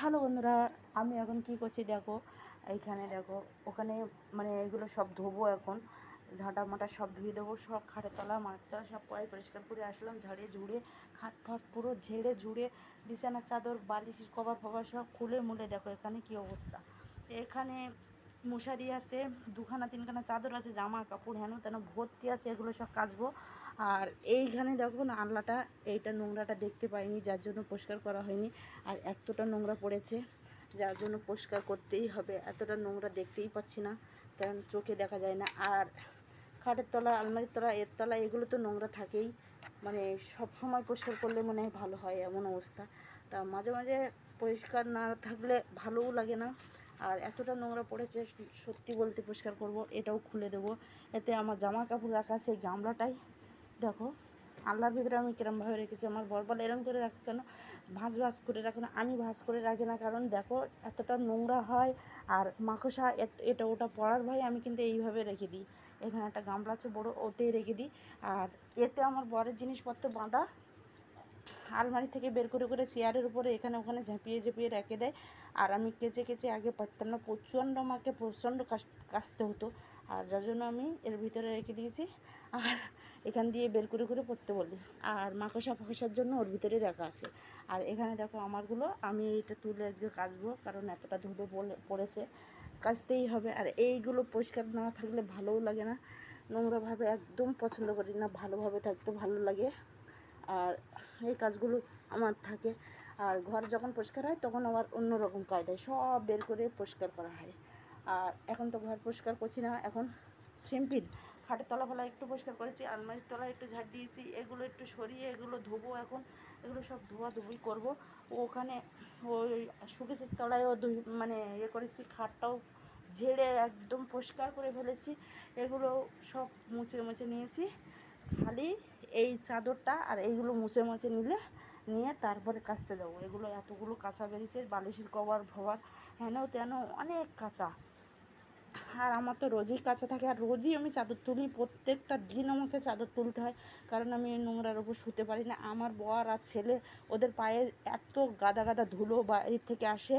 Hello বন্ধুরা, আমি এখন কি করছি দেখো, এইখানে দেখো, ওখানে মানে এগুলো সব ধোবো এখন, ঝাঁটা মাটা সব ধুয়ে দেবো, সব খাটে তলা মাঠতলা তলা সব পরে পরিষ্কার করে আসলাম ঝাড়িয়ে ঝুড়ে, খাট ফাট পুরো ঝেড়ে ঝুড়ে বিছানার চাদর, বালিশ, কভার, ফভার সব খুলে মুলে দেখো এখানে কি অবস্থা। এখানে মশারি আছে, দুখানা, তিনখানা চাদর আছে, জামা, কাপড়, হেন তেন, ভর্তি আছে, এগুলো সব কাচবো। আর এইখানে দেখো না আনলাটা এইটা নোংরাটা দেখতে পাইনি, যার জন্য পরিষ্কার করা হয়নি। আর এতটা নোংরা পড়েছে, যার জন্য পরিষ্কার করতেই হবে। এতটা নোংরা দেখতেই পাচ্ছি না, কারণ চোখে দেখা যায় না। আর খাটের তলা, আলমারির তলা, এর তলা, এগুলো তো নোংরা থাকেই। মানে সব সময় পরিষ্কার করলে মনে হয় ভালো হয়, এমন অবস্থা। তা মাঝে মাঝে পরিষ্কার না থাকলে ভালোও লাগে না। আর এতটা নোংরা পড়েছে, সত্যি বলতে পরিষ্কার করব, এটাও খুলে দেবো। এতে আমার জামা কাপড় রাখা, সেই গামলাটাই। দেখো, আল্লাহর ভিতরে আমি কিরমভাবে রেখেছি, আমার বর বরবাল এরম করে রাখে কেন? ভাঁজ ভাঁজ করে রাখে না, আমি ভাঁজ করে রাখি না, কারণ দেখো, এতটা নোংরা হয়, আর মাকসা এটা ওটা পড়ার ভয় আমি কিন্তু এইভাবে রেখে দিই। এখানে একটা গামলা আছে বড়ো, ওতেই রেখে দিই। আর এতে আমার বরের জিনিসপত্র বাঁধা আলমারি থেকে বের করে করে চেয়ারের উপরে এখানে, ওখানে ঝাঁপিয়ে ঝাঁপিয়ে রেখে দেয়। আর আমি কেচে কেচে আগে পারতাম না, প্রচণ্ড আমাকে প্রচণ্ড কাশতে হতো। আর যার জন্য আমি এর ভিতরে রেখে দিয়েছি। আর এখান দিয়ে বের করে করে পড়তে বলি। আর মাকসা ফাঁকসার জন্য ওর ভিতরে রাখা আছে। আর এখানে দেখো আমারগুলো, আমি এটা তুলে আজকে কাচবো, কারণ এতটা ধুলো পড়েছে। কাচতেই হবে। আর এইগুলো পরিষ্কার না থাকলে ভালোও লাগে না। নোংরাভাবে একদম পছন্দ করি না। ভালোভাবে থাকতে ভালো লাগে। আর এই কাজগুলো আমার থাকে। আর ঘর যখন পরিষ্কার হয়, তখন আমার অন্য রকম কায়দায় সব বের করে পরিষ্কার করা হয়। আর এখন তো ঘর পরিষ্কার করছি না, এখন সিম্পল খাটের তলা ফলা একটু পরিষ্কার করেছি, আলমারির তলা একটু ঝাড় দিয়েছি, এগুলো একটু সরিয়ে এগুলো ধোবো এখন। এগুলো সব ধোয়া ধুবি করব। ওখানে ওই সুকেশের তলায়ও ধুই মানে ইয়ে করেছি, খাটটাও ঝেড়ে একদম পরিষ্কার করে ফেলেছি। এগুলো সব মুছে মুছে নিয়েছি। খালি চাদরটা আর এইগুলো মুছে মুছে নিলে, নিয়ে তারপরে কাচতে যাব এগুলো এতগুলো কাঁচা বেরিয়েছে, বালিশের কভার ভবার হেন তেন অনেক কাঁচা। আর আমার তো রোজই কাঁচা থাকে, আর রোজই আমি চাদর তুলি, প্রত্যেকটা দিন আমাকে চাদর তুলতে হয়, কারণ আমি এই নোংরার ওপর শুতে পারি না। আমার বর আর ছেলে, ওদের পায়ে এত গাদা গাদা ধুলো বাইরে থেকে আসে।